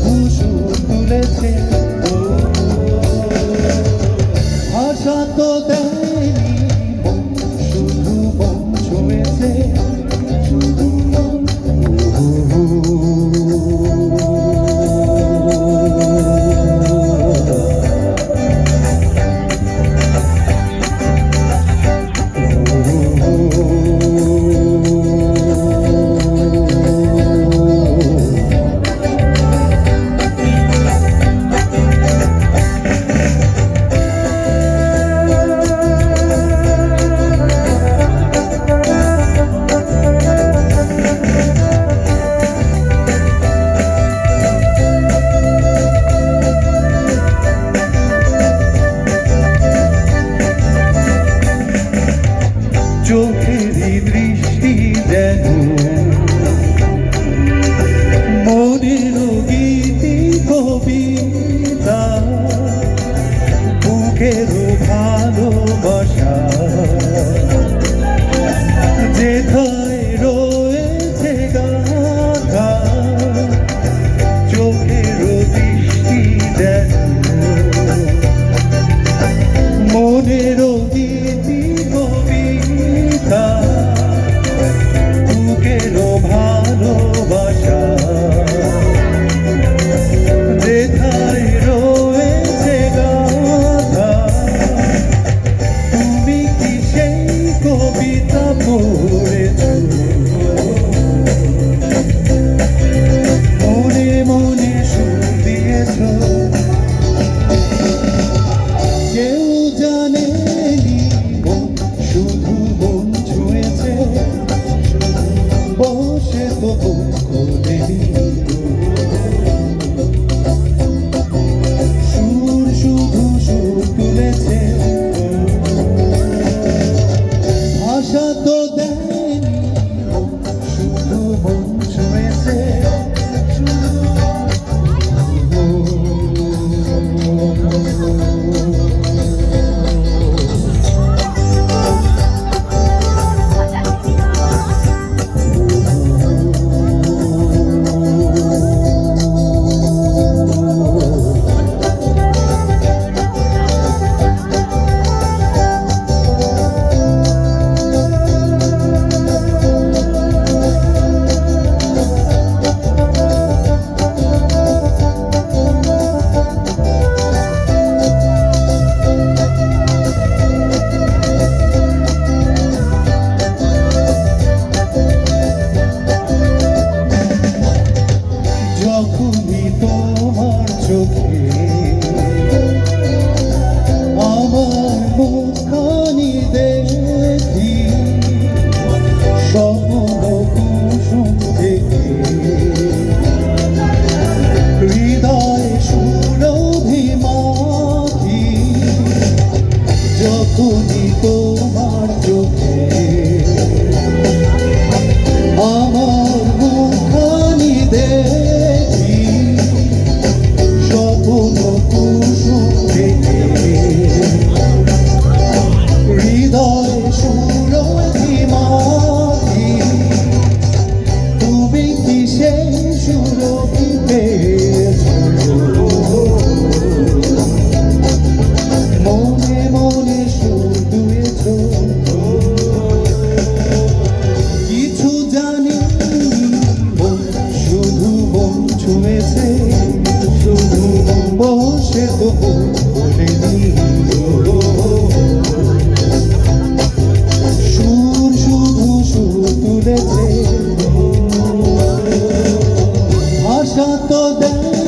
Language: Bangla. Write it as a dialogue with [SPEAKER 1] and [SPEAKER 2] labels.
[SPEAKER 1] সুর শুধু convida Oh. দেবো বলে দিল। সুর শুধু সুর তুলেছে। আশা তো দেয়